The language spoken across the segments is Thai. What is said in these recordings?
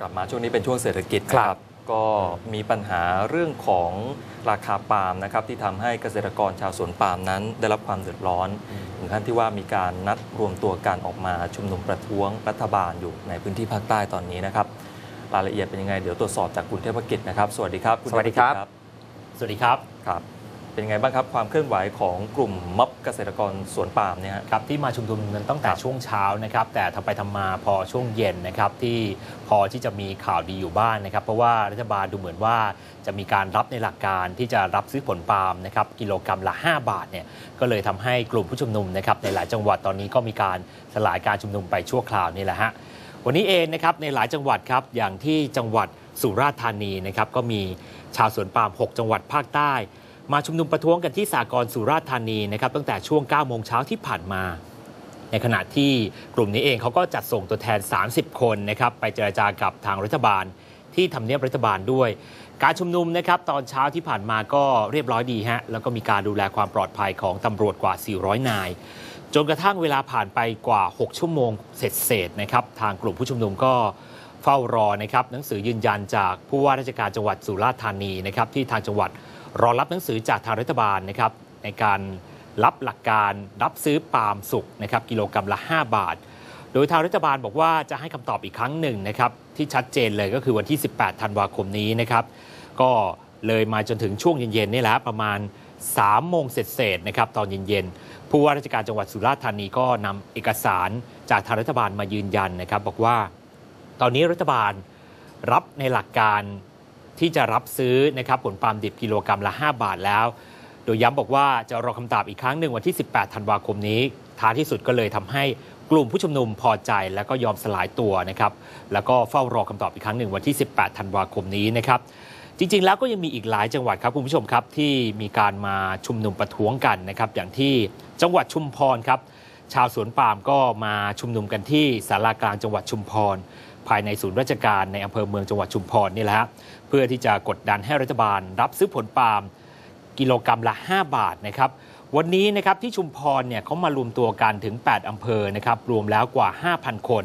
กลับมาช่วงนี้เป็นช่วงเศรษฐกิจครับนะก็มีปัญหาเรื่องของราคาปาล์มนะครับที่ทำให้เกษตรกรชาวสวนปาล์มนั้น ได้รับความเดือดร้อนถึงขั้นที่ว่ามีการนัดรวมตัวกันออกมาชุมนุมประท้วงรัฐบาลอยู่ในพื้นที่ภาคใต้ตอนนี้นะครับรายละเอียดเป็นยังไงเดี๋ยวตรวจสอบจากคุณเทพกิจนะครับ สวัสดีครับณสวัสดีครับเทพกิจสวัสดีครับครับ เป็นยังไงบ้างครับ ความเคลื่อนไหวของกลุ่มม็อบเกษตรกรสวนปาล์มเนี่ยฮะครับที่มาชุมนุมกันตั้งแต่ครับช่วงเช้านะครับแต่ทำไปทำมาพอช่วงเย็นนะครับที่พอที่จะมีข่าวดีอยู่บ้างนะครับ เพราะว่ารัฐบาลดูเหมือนว่าจะมีการรับในหลักการที่จะรับซื้อผลปาล์มนะครับกิโลกรรัมละ 5 บาทเนี่ยก็เลยทำให้กลุ่มผู้ชุมนุมนะครับในหลายจังหวัดตอนนี้ก็มีการสลายการชุมนุมไปชั่วคราวนี่แหละฮะวันนี้เองนะครับในหลายจังหวัดครับอย่างที่จังหวัดสุราษฎร์ธานีนะครับก็มีชาวสวนปาล์ม6 จังหวัดภาคใต้ มาชุมนุมประท้วงกันที่สากลสุราษฎร์ธานีนะครับตั้งแต่ช่วง 9 โมงเช้าที่ผ่านมา ในขณะที่กลุ่มนี้เองเขาก็จัดส่งตัวแทน 30 คนนะครับไปเจราจากับทางรัฐบาลที่ทำเนียบรัฐบาลด้วย การชุมนุมนะครับตอนเช้าที่ผ่านมาก็เรียบร้อยดีฮะแล้วก็มีการดูแลความปลอดภัยของตำรวจกว่า 400 นาย จนกระทั่งเวลาผ่านไปกว่า 6 ชั่วโมงเสร็จๆนะครับทางกลุ่มผู้ชุมนุมก็เฝ้ารอนะครับหนังสือยืนยันจากผู้ว่าราชการจังหวัดสุราษฎร์ธานีนะครับที่ทางจังหวัด รอรับหนังสือจากทางรัฐบาลนะครับในการรับหลักการรับซื้อปาล์มสุกนะครับกิโลกรรัมละ 5 บาท โดยทางรัฐบาลบอกว่าจะให้คำตอบอีกครั้งหนึ่งนะครับที่ชัดเจนเลยก็คือวันที่ 18 ธันวาคมนี้นะครับ ก็เลยมาจนถึงช่วงเย็นๆนี่แหละประมาณ3โมงเศษๆนะครับตอนเย็นๆผู้ว่าราชการจังหวัดสุราษฎร์ธานีก็นำเอกสารจากทางรัฐบาลมายืนยันนะครับ บอกว่า ตอนนี้รัฐบาลรับในหลักการ ที่จะรับซื้อนะครับผลปาล์มดิบกิโลกรรัมละ 5 บาทแล้ว โดยย้ำบอกว่าจะรอคำตอบอีกครั้งหนึ่งวันที่ 18 ธันวาคมนี้ ท้ายที่สุดก็เลยทำให้กลุ่มผู้ชุมนุมพอใจแล้วก็ยอมสลายตัวนะครับ แล้วก็เฝ้ารอคำตอบอีกครั้งหนึ่งวันที่ 18 ธันวาคมนี้นะครับ จริง ๆ แล้วก็ยังมีอีกหลายจังหวัดครับคุณผู้ชมครับที่มีการมาชุมนุมประท้วงกันนะครับ อย่างที่จังหวัดชุมพรครับ ชาวสวนปาล์มก็มาชุมนุมกันที่ศาลากลางจังหวัดชุมพร ภายในศูนย์ราชการในอำเภอเมืองจังหวัดชุมพรนี่แหละฮะ เพื่อที่จะกดดันให้รัฐบาล รับซื้อผลปาล์มกิโลกรรัมละ 5 บาทนะครับวันนี้นะครับที่ชุมพรเนี่ยเขามารวมตัวกันถึง 8 อำเภอนะครับรวมแล้วกว่า 5,000 คน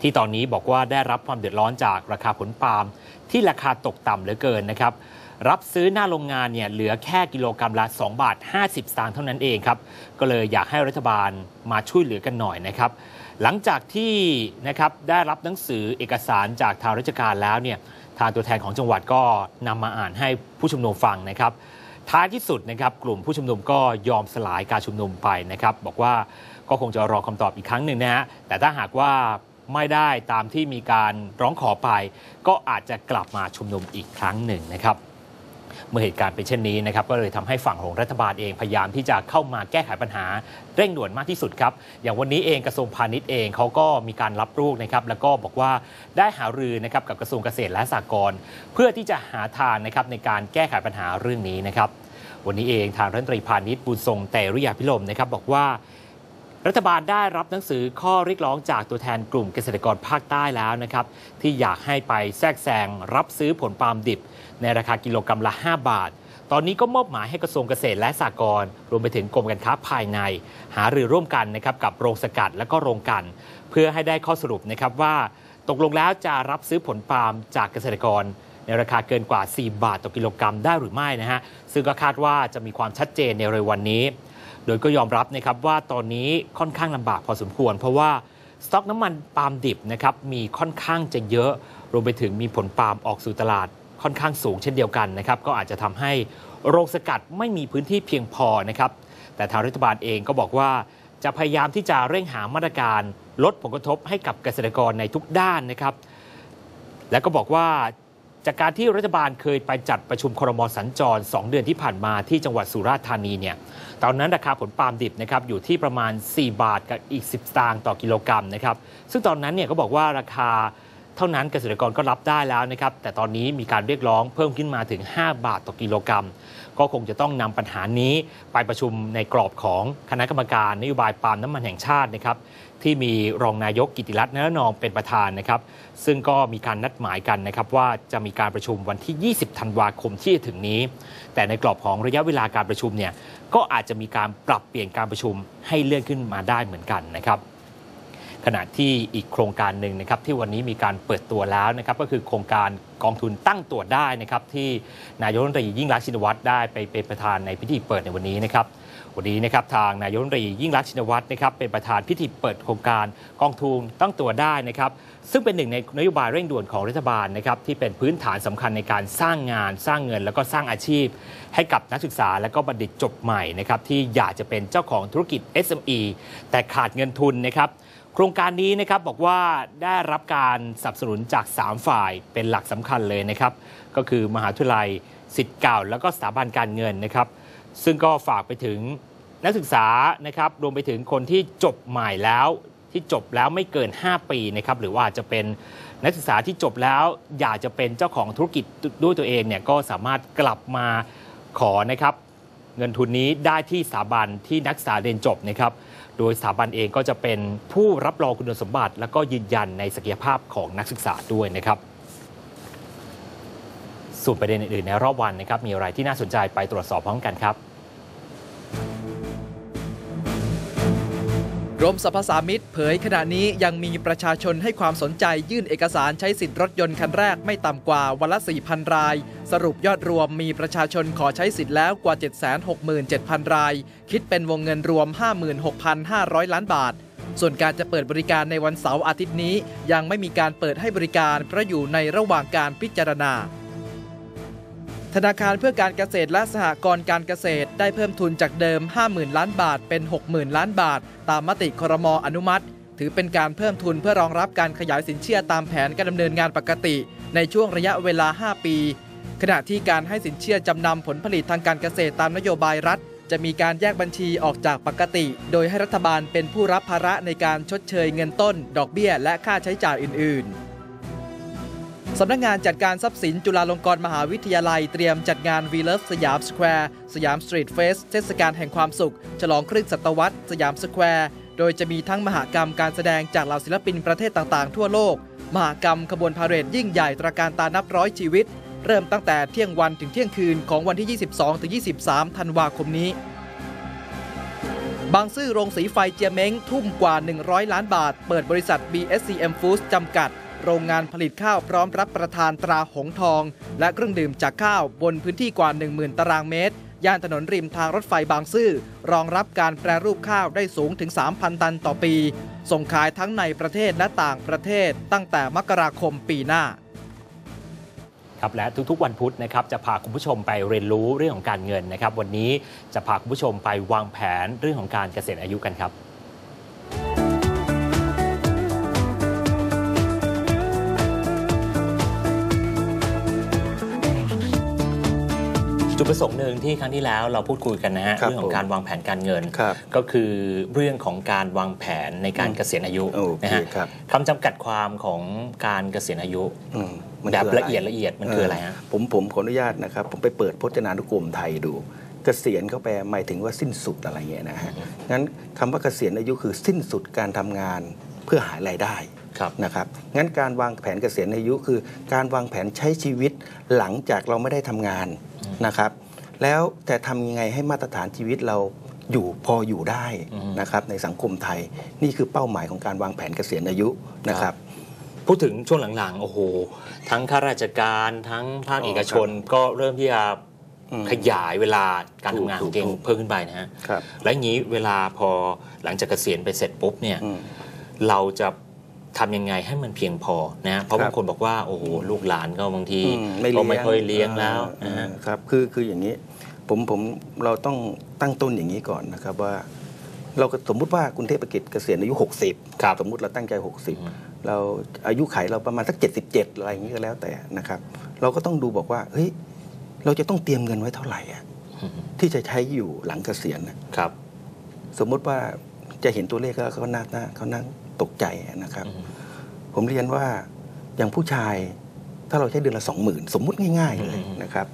ที่ตอนนี้บอกว่าได้รับความเดือดร้อนจากราคาผลปาล์มที่ราคาตกต่ำเหลือเกินนะครับรับซื้อหน้าโรงงานเนี่ยเหลือแค่กิโลกรรัมละ 2 บาท 50 สตางค์เท่านั้นเองครับ ก็เลยอยากให้รัฐบาลมาช่วยเหลือกันหน่อยนะครับ หลังจากที่นะครับได้รับหนังสือเอกสารจากทางราชการแล้วเนี่ย ทางตัวแทนของจังหวัดก็นำมาอ่านให้ผู้ชุมนุมฟังนะครับ ท้ายที่สุดนะครับกลุ่มผู้ชุมนุมก็ยอมสลายการชุมนุมไปนะครับ บอกว่าก็คงจะรอคำตอบอีกครั้งหนึ่งนะฮะแต่ถ้าหากว่าไม่ได้ตามที่มีการร้องขอไป ก็อาจจะกลับมาชุมนุมอีกครั้งหนึ่งนะครับ เมื่อเหตุการณ์เป็นเช่นนี้นะครับก็เลยทำให้ฝั่งของรัฐบาลเองพยายามที่จะเข้ามาแก้ไขปัญหาเร่งด่วนมากที่สุดครับ อย่างวันนี้เองกระทรวงพาณิชย์เองเขาก็มีการรับรู้นะครับแล้วก็บอกว่าได้หารือนะครับกับกระทรวงเกษตรและสหกรณ์เพื่อที่จะหาทางนะครับในการแก้ไขปัญหาเรื่องนี้นะครับ วันนี้เองทางรัฐมนตรีพาณิชย์บุญทรงแต่ริยาพิลมนะครับบอกว่า รัฐบาลได้รับหนังสือข้อเรียกร้องจากตัวแทนกลุ่มเกษตรกรภาคใต้แล้วนะครับที่อยากให้ไปแทรกแซงรับซื้อผลปาล์มดิบ ในราคากิโลกรรัมละ 5 บาท ตอนนี้ก็มอบหมายให้กระทรวงเกษตรและสหกรณ์รวมไปถึงกรมการค้าภายใน หารือร่วมกันนะครับกับโรงสกัดและก็โรงกัน เพื่อให้ได้ข้อสรุปนะครับว่าตกลงแล้วจะรับซื้อผลปาล์มจากเกษตรกร ในราคาเกินกว่า 4 บาทต่อกิโลกรรัมได้หรือไม่นะฮะซึ่งก็คาดว่าจะมีความชัดเจนในเร็ววันนี้ โดยก็ยอมรับนะครับว่าตอนนี้ค่อนข้างลำบากพอสมควร เพราะว่าสต็อกน้ำมันปาล์มดิบนะครับมีค่อนข้างจะเยอะ รวมไปถึงมีผลปาล์มออกสู่ตลาดค่อนข้างสูงเช่นเดียวกันนะครับก็อาจจะทำให้โรงสกัดไม่มีพื้นที่เพียงพอนะครับแต่ทางรัฐบาลเองก็บอกว่าจะพยายามที่จะเร่งหามาตรการลดผลกระทบให้กับเกษตรกรในทุกด้านนะครับ แล้วก็บอกว่า จากการที่รัฐบาลเคยไปจัดประชุมครมสัญจร 2 เดือนที่ผ่านมาที่จังหวัดสุราษฎร์ธานีเนี่ยตอนนั้นราคาผลปาล์มดิบนะครับอยู่ที่ประมาณ 4 บาทกับอีก 10สตางค์ต่อกิโลกรัมนะครับซึ่งตอนนั้นเนี่ยก็บอกว่าราคาเท่านั้นเกษตรกรก็รับได้แล้วนะครับ แต่ตอนนี้มีการเรียกร้องเพิ่มขึ้นมาถึง 5 บาทต่อกิโลกรัม ก็คงจะต้องนำปัญหานี้ไปประชุมในกรอบของคณะกรรมการนโยบายปาล์มน้ำมันแห่งชาตินะครับ ที่มีรองนายกกิติรัตน์นนองเป็นประธานนะครับ ซึ่งก็มีการนัดหมายกันนะครับว่าจะมีการประชุมวันที่ 20 ธันวาคมที่จะถึงนี้ แต่ในกรอบของระยะเวลาการประชุมเนี่ยก็อาจจะมีการปรับเปลี่ยนการประชุมให้เลื่อนขึ้นมาได้เหมือนกันนะครับขณะที่อีกโครงการหนึ่งนะครับที่วันนี้มีการเปิดตัวแล้วนะครับก็คือโครงการกองทุนตั้งตัวได้นะครับที่นายกรัฐมนตรียิ่งรักชินวัตรได้ไปเป็นประธานในพิธีเปิดในวันนี้นะครับ วันนี้นะครับทางนายกรัฐมนตรียิ่งรักชินวัตรนะครับเป็นประธานพิธีเปิดโครงการกองทุนตั้งตัวได้นะครับซึ่งเป็นหนึ่งในนโยบายเร่งด่วนของรัฐบาลนะครับที่เป็นพื้นฐานสำคัญในการสร้างงาน สร้างเงิน แล้วก็สร้างอาชีพ ให้กับนักศึกษาและก็บัณฑิตจบใหม่นะครับที่อยากจะเป็นเจ้าของธุรกิจ SME แต่ขาดเงินทุนนะครับโครงการนี้นะครับบอกว่าได้รับการสนับสนุนจาก 3 ฝ่ายเป็นหลักสำคัญเลยนะครับก็คือมหาวิทยาลัยสิทธิ์เก่า แล้วก็สถาบันการเงินนะครับ ซึ่งก็ฝากไปถึงนักศึกษานะครับรวมไปถึงคนที่จบใหม่แล้วที่จบแล้วไม่เกิน 5 ปีนะครับหรือว่าจะเป็นนักศึกษาที่จบแล้วอยากจะเป็นเจ้าของธุรกิจด้วยตัวเองเนี่ยก็สามารถกลับมาขอนะครับเงินทุนนี้ได้ที่สถาบันที่นักศึกษาเรียนจบนะครับ โดยสถาบันเองก็จะเป็นผู้รับรองคุณสมบัติ แล้วก็ยืนยันในศักยภาพของนักศึกษาด้วยนะครับ ส่วนประเด็นอื่นๆในรอบวันนะครับมีอะไรที่น่าสนใจไปตรวจสอบพร้อมกันครับกรมสรรพสามิตเผยขณะนี้ยังมีประชาชนให้ความสนใจยื่นเอกสารใช้สิทธิ์รถยนต์คันแรกไม่ต่ำกว่าวันละ 4,000 ราย สรุปยอดรวมมีประชาชนขอใช้สิทธิ์แล้วกว่า 767,000 ราย คิดเป็นวงเงินรวม 56,500 ล้านบาท ส่วนการจะเปิดบริการในวันเสาร์อาทิตย์นี้ ยังไม่มีการเปิดให้บริการเพราะอยู่ในระหว่างการพิจารณา ธนาคารเพื่อการเกษตรและสหกรณ์การเกษตร ได้เพิ่มทุนจากเดิม 50,000 ล้านบาทเป็น 60,000 ล้านบาท ตามมติครมอนุมัติ ถือเป็นการเพิ่มทุนเพื่อรองรับการขยายสินเชื่อตามแผนการดำเนินงานปกติ ในช่วงระยะเวลา 5 ปี ขณะที่การให้สินเชื่อจำนำผลผลิตทางการเกษตรตามนโยบายรัฐ จะมีการแยกบัญชีออกจากปกติ โดยให้รัฐบาลเป็นผู้รับภาระในการชดเชยเงินต้น ดอกเบี้ย และค่าใช้จ่ายอื่น ๆ สำนักงานจัดการทรัพย์สินจุฬาลงกรณ์มหาวิทยาลัยเตรียมจัดงาน We Love สยามสแควร์สยามสตรีทเฟสเทศกาลแห่งความสุข ฉลองครึ่งศตวรรษสยามสแควร์โดยจะมีทั้งมหากรรมการแสดงจากเหล่าศิลปินประเทศต่างๆ ทั่วโลก มหากรรมขบวนพาเหรดยิ่งใหญ่ตระการตานับร้อยชีวิต เริ่มตั้งแต่เที่ยงวันถึงเที่ยงคืนของวันที่ 22-23 ธันวาคมนี้ บางซื่อโรงสีไฟเจียเม้งทุ่มกว่า 100 ล้านบาท เปิดบริษัท BSCM Foods จำกัด โรงงานผลิตข้าวพร้อมรับประทานตราหงทอง และเครื่องดื่มจากข้าวบนพื้นที่กว่า 10,000 ตารางเมตร ย่านถนนริมทางรถไฟบางซื่อ รองรับการแปรรูปข้าวได้สูงถึง 3,000 ตันต่อปี ส่งขายทั้งในประเทศและต่างประเทศตั้งแต่มกราคมปีหน้าครับและทุกๆวันพุธนะครับจะพาคุณผู้ชมไปเรียนรู้เรื่องของการเงินนะครับ วันนี้จะพาคุณผู้ชมไปวางแผนเรื่องของการเกษียณอายุกันครับ จุดประสงค์หนึ่งที่ครั้งที่แล้วเราพูดคุยกันนะฮะครับเรื่องของการวางแผนการเงินครับก็คือเรื่องของการวางแผนในการเกษียณอายุโอเคนะฮะครับคำจำกัดความของการเกษียณอายุอืมมันแบบคืละเอียดละเอียดมันคืออะไรฮะผมผมขออนุญาตนะครับ ผมไปเปิดพจนานุกรมไทยดู เกษียณเขาแปลหมายถึงว่าสิ้นสุดอะไรเงี้ยนะฮะงั้นคำว่าเกษียณอายุคือสิ้นสุดการทำงานเพื่อหารายได้ครับนะครับงั้นการวางแผนเกษียณอายุคือ การวางแผนใช้ชีวิตหลังจากเราไม่ได้ทำงาน นะครับ แล้วแต่ทำยังไงให้มาตรฐานชีวิตเราอยู่พออยู่ได้อืมนะครับในสังคมไทยนี่คือเป้าหมายของการวางแผนเกษียณอายุนะครับพูดถึงช่วงหลังๆ โอ้โห ทั้งข้าราชการทั้งภาคอ๋อเอกชนก็เริ่มที่จะอืมขยายเวลาการทำงานของตัวเองถูกๆเพิ่มขึ้นไปนะฮะครับและอย่างนี้เวลาพอหลังจากเกษียณไปเสร็จปุ๊บเนี่ยอืมเราจะ ทำยังไงให้มันเพียงพอนะฮะเพราะครับบางคนบอกว่าโอ้โหลูกหลานก็บางทีอืมไม่ก็เลี้ยงไม่ค่อยเลี้ยงแล้วอ่านะฮะครับคือคืออย่างนี้ผมผมเราต้องตั้งต้นอย่างนี้ก่อนนะครับว่า เราก็สมมุติว่าคุณเทพกิจเกษียณอายุ 60ครับสมมุติเราตั้งใจอืม60 เราอายุไขเราประมาณสัก 77 อะไรอย่างนี้ก็แล้วแต่นะครับ เราก็ต้องดูบอกว่าเฮ้ยเราจะต้องเตรียมเงินไว้เท่าไหร่อะอืมที่จะใช้อยู่หลังเกษียณน่ะครับ สมมุติว่าจะเห็นตัวเลขแล้วเขาน่าน่าเขานั่ง ตกใจนะครับอืมผมเรียนว่าอย่างผู้ชายถ้าเราใช้เดือนละสองหมื่นสมมุติง่ายๆเลยอืมนะครับ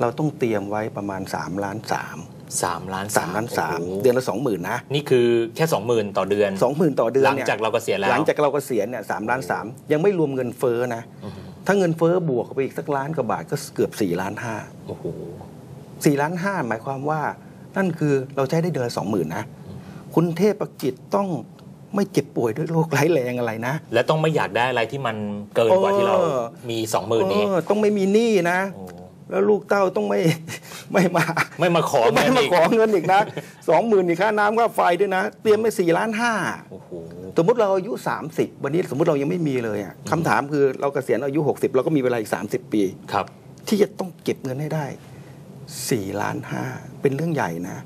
เราต้องเตรียมไว้ประมาณ3ล้านสามสามล้านสามล้านสามโโหเดือนละสองหมื่นนะนี่คือแค่สองหมื่นต่อเดือนสองหมื่นต่อเดือนหลังนี่ยจากเราเกษียณแล้วหลังจากเราเกษียณเนี่ยสามล้านสามยังไม่รวมเงินเฟ้อนะอืมถ้าเงินเฟ้อบวกเข้าไปอีกสักล้านกว่าบาทก็เกือบสี่ล้านห้าโอ้โหสี่ล้านห้าหมายความว่า นั่นคือเราใช้ได้เดือนละสองหมื่นนะคุณเทพกิจต้อง ไม่เจ็บป่วยด้วยโรคร้ายแรงอะไรนะ และต้องไม่อยากได้อะไรที่มันเกินกว่าที่เราเออมีสองหมื่นนี้เออต้องไม่มีหนี้นะโอ้แล้วลูกเต้าต้องไม่ไม่มา ไม่มาขอไม่เงินมาอีกขอเงินอีกนะสองหมื่นอีกค่าน้ำค่าไฟด้วยนะ เตรียมไปสี่ล้านห้าโอ้โหสมมติเราอายุ 30 วันนี้สมมติเรายังไม่มีเลยอะคำถามคือเราเกษียณอายุ 60 เราก็มีเวลาอีก 30 ปีครับ ที่จะต้องเก็บเงินให้ได้4ล้านห้าเป็นเรื่องใหญ่นะ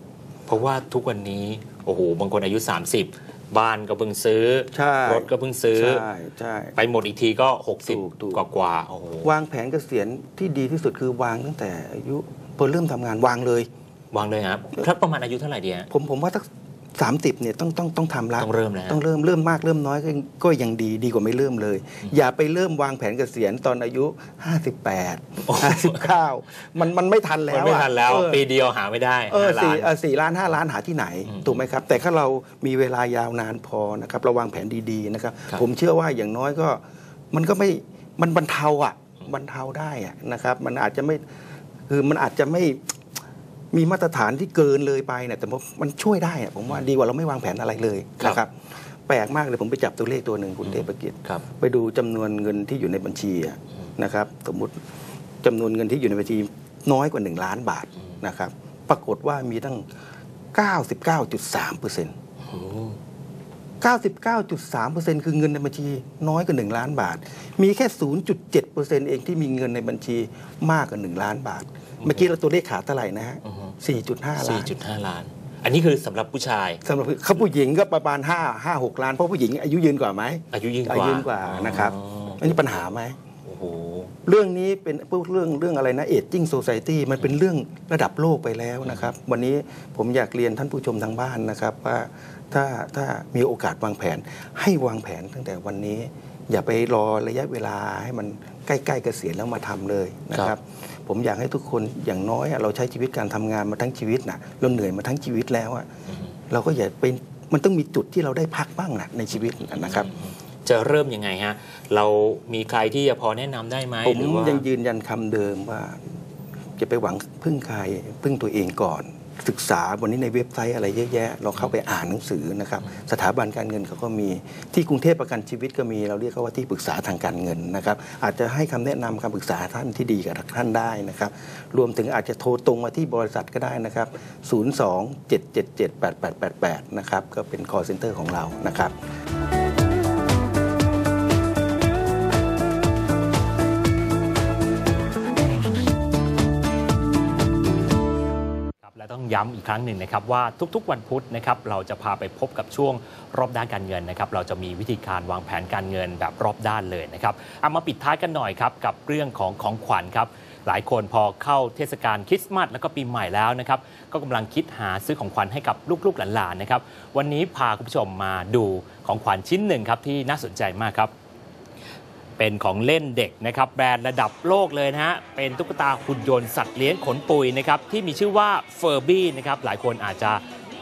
เพราะว่าทุกวันนี้โอ้โหบางคนอายุ 30 บ้านก็เพิ่งซื้อใช่รถก็เพิ่งซื้อใช่ใช่ไปหมดอีกทีก็ถูกถูก60 กว่ากว่าๆโอ้โหวางแผนเกษียณที่ดีที่สุดคือวางตั้งแต่อายุพอเริ่มทำงานวางเลย วางเลยครับครับประมาณอายุเท่าไหร่ดีฮะผมผมว่าสัก สามสิบเนี่ยต้องต้องต้องทำละต้องเริ่มแล้วต้องเริ่มเริ่มมากเริ่มน้อยก็ก็ยังดีดีกว่าไม่เริ่มเลย อย่าไปเริ่มวางแผนเกษียณตอนอายุ 58 59 มันมันไม่ทันแล้มันวไม่อะทันแล้วเออปีเดียวหาไม่ได้เออห้าล้าสี่นเออสี่ล้านห้าล้านหาที่ไหนอืมถูกไหมครับ แต่ถ้าเรามีเวลายาวนานพอนะครับเราวางแผนดีๆนะครับครับผมเชื่อว่าอย่างน้อยก็มันก็ไม่มันบรรเทาอะบรรเทาได้อะนะครับ มันอาจจะไม่คือมันอาจจะไม่ มีมาตรฐานที่เกินเลยไปเนี่ยแต่ผมมันช่วยได้อะผมว่าดีกว่าเราไม่วางแผนอะไรเลยนะครับแปลกมากเลยผมไปจับตัวเลขตัวหนึ่งคุณเทพกิจครับไปดูจำนวนเงินที่อยู่ในบัญชีอะนะครับสมมุติจำนวนเงินที่อยู่ในบัญชีน้อยกว่า 1 ล้านบาทนะครับ ปรากฏว่ามีตั้ง 99.3เปอร์เซ็นต์99.3%คือเงินในบัญชีน้อยกว่า 1 ล้านบาท มีแค่ 0.7%เองที่มีเงินในบัญชีมากกว่า 1 ล้านบาท เมื่อกี้เราตัวเลขขาดเท่าไหร่นะฮะอือฮึ 4.5 ล้าน 4.5 ล้าน อันนี้คือสำหรับผู้ชายสำหรับเขาผู้หญิงก็ประมาณ5 5 6 ล้านเพราะผู้หญิงอายุยืนกว่าไหมอายุยืนกอาว่ายุยืนกว่านะครับอ๋ออันนี้ปัญหาไหมโอ้โหเรื่องนี้เป็นพวกเรื่องเรื่องอะไรนะเอจจิ้งโซซ i ตี้มันเป็นเรื่องระดับโลกไปแล้วนะครับ วันนี้ผมอยากเรียนท่านผู้ชมทางบ้านนะครับว่าถ้าถ้ามีโอกาสวางแผนให้วางแผนตั้งแต่วันนี้ อย่าไปรอระยะเวลาให้มันใกล้ๆเกษียณแล้วมาทำเลยนะคครัรับบ ผมอยากให้ทุกคนอย่างน้อยอะเราใช้ชีวิตการทำงานมาทั้งชีวิตนะเราเหนื่อยมาทั้งชีวิตแล้วอะเราก็อย่าเป็นมันต้องมีจุดที่เราได้พักบ้างนะในชีวิตนะครับ จะเริ่มยังไงฮะเรามีใครที่จะพอแนะนำได้ไหมผมหรือว่ายังยืนยันคำเดิมว่า จะไปหวังพึ่งใครพึ่งตัวเองก่อน ศึกษาวันนี้ในเว็บไซต์อะไรเยอะแยะเราเข้าไปอ่านหนังสือนะครับสถาบันการเงินเขาก็มีที่กรุงเทพประกันชีวิตก็มีเราเรียกเขาว่าที่ปรึกษาทางการเงินนะครับอาจจะให้คำแนะนำคำปรึกษาท่านที่ดีกับท่านได้นะครับรวมถึงอาจจะโทรตรงมาที่บริษัทก็ได้นะครับ 02-777-8888 นะครับก็เป็น call center ของเรานะครับ ย้ำอีกครั้งหนึ่งนะครับว่าทุกๆ วันพุธนะครับเราจะพาไปพบกับช่วงรอบด้านการเงินนะครับเราจะมีวิธีการวางแผนการเงินแบบรอบด้านเลยนะครับเอามาปิดท้ายกันหน่อยครับกับเรื่องของของขวัญครับหลายคนพอเข้าเทศกาลคริสต์มาสแล้วก็ปีใหม่แล้วนะครับ ก็กำลังคิดหาซื้อของขวัญให้กับลูกๆหลานๆนะครับ วันนี้พาคุณผู้ชมมาดูของขวัญชิ้นหนึ่งครับที่น่าสนใจมากครับ เป็นของเล่นเด็กนะครับแบรนด์ระดับโลกเลยนะฮะ เป็นตุ๊กตาหุ่นยนต์สัตว์เลี้ยงขนปุยนะครับที่มีชื่อว่าเฟอร์บี้นะครับหลายคนอาจจะ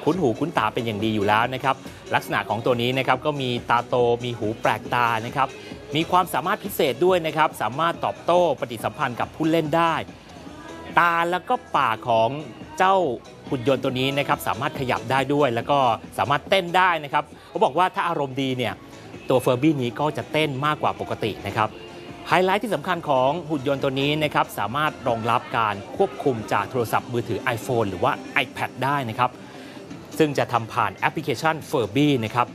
คุ้นหูคุ้นตาเป็นอย่างดีอยู่แล้วนะครับลักษณะของตัวนี้นะครับก็มีตาโตมีหูแปลกตานะครับมีความสามารถพิเศษด้วยนะครับสามารถตอบโต้ปฏิสัมพันธ์กับผู้เล่นได้ ตาแล้วก็ปากของเจ้าหุ่นยนต์ตัวนี้นะครับสามารถขยับได้ด้วย แล้วก็สามารถเต้นได้นะครับเขาบอกว่าถ้าอารมณ์ดีเนี่ย ตัวเฟอร์บี้นี้ก็จะเต้นมากกว่าปกตินะครับไฮไลท์ที่สำคัญของหุ่นยนต์ตัวนี้นะครับสามารถรองรับการควบคุมจากโทรศัพท์มือถือ iPhone หรือว่า iPad ได้นะครับ ซึ่งจะทำผ่านแอปพลิเคชัน f u r b y นะครับ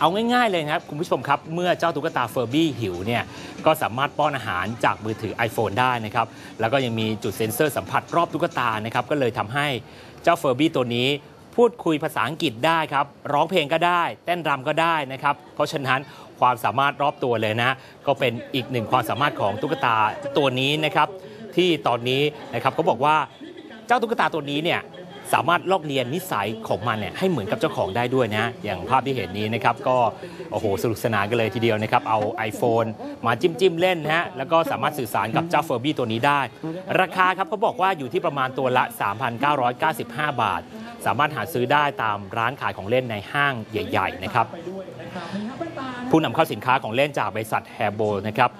เอาง่ายๆเลยนะครับคุณผู้ชมครับ เมื่อเจ้าตุ๊กตาเฟอร์บี้หิวเนี่ยก็สามารถป้อนอาหารจากมือถือ iPhone ได้นะครับ แล้วก็ยังมีจุดเซ็นเซอร์สัมผัสรอบตุ๊กตานะครับ ก็เลยทำให้เจ้าเฟอร์บี้ตัวนี้ พูดคุยภาษาอังกฤษได้ครับ ร้องเพลงก็ได้ เต้นรำก็ได้นะครับ เพราะฉะนั้นความสามารถรอบตัวเลยนะ ก็เป็นอีกหนึ่งความสามารถของตุ๊กตาตัวนี้นะครับ ที่ตอนนี้นะครับเขาบอกว่าเจ้าตุ๊กตาตัวนี้เนี่ยสามารถลอกเลียนนิสัยของมันเนี่ยให้เหมือนกับเจ้าของได้ด้วยนะ อย่างภาพที่เห็นนี้นะครับ ก็โอ้โหสนุกสนานกันเลยทีเดียวนะครับ เอา iPhone มาจิ้มจิ้มเล่นนะฮะแล้วก็สามารถสื่อสารกับเจ้าเฟอร์บี้ตัวนี้ได้ ราคาครับเขาบอกว่าอยู่ที่ประมาณตัวละ 3,995 บาท สามารถหาซื้อได้ตามร้านขายของเล่นในห้างใหญ่ ๆ นะครับ ผู้นำเข้าสินค้าของเล่นจากบริษัทแฮโบนะครับ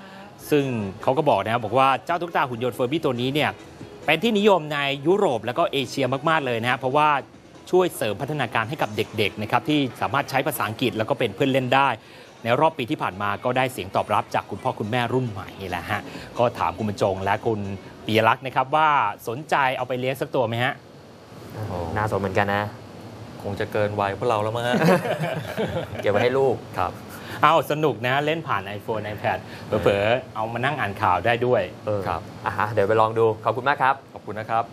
ซึ่งเขาก็บอกนะครับบอกว่าเจ้าตุ๊กตาหุ่นยนต์เฟอร์บี้ตัวนี้เนี่ยเป็นที่นิยมในยุโรปแล้วก็เอเชียมากๆเลยนะครับเพราะว่าช่วยเสริมพัฒนาการให้กับเด็กๆนะครับที่สามารถใช้ภาษาอังกฤษแล้วก็เป็นเพื่อนเล่นได้ ในรอบปีที่ผ่านมาก็ได้เสียงตอบรับจากคุณพ่อคุณแม่รุ่นใหม่นี่แหละฮะก็ถามคุณบรรจงและคุณปียลักษณ์นะครับว่าสนใจเอาไปเลี้ยงสักตัวไหมฮะ น่าสนเหมือนกันนะ คงจะเกินวัยพวกเราแล้วมั้งฮะ เก็บไว้ให้ลูกครับเอาสนุกนะเล่นผ่าน iPhone iPad เผลอๆเอามานั่งอ่านข่าวได้ด้วยเออครับอะฮะเดี๋ยวไปลองดู ขอบคุณมากครับ ขอบคุณนะครับ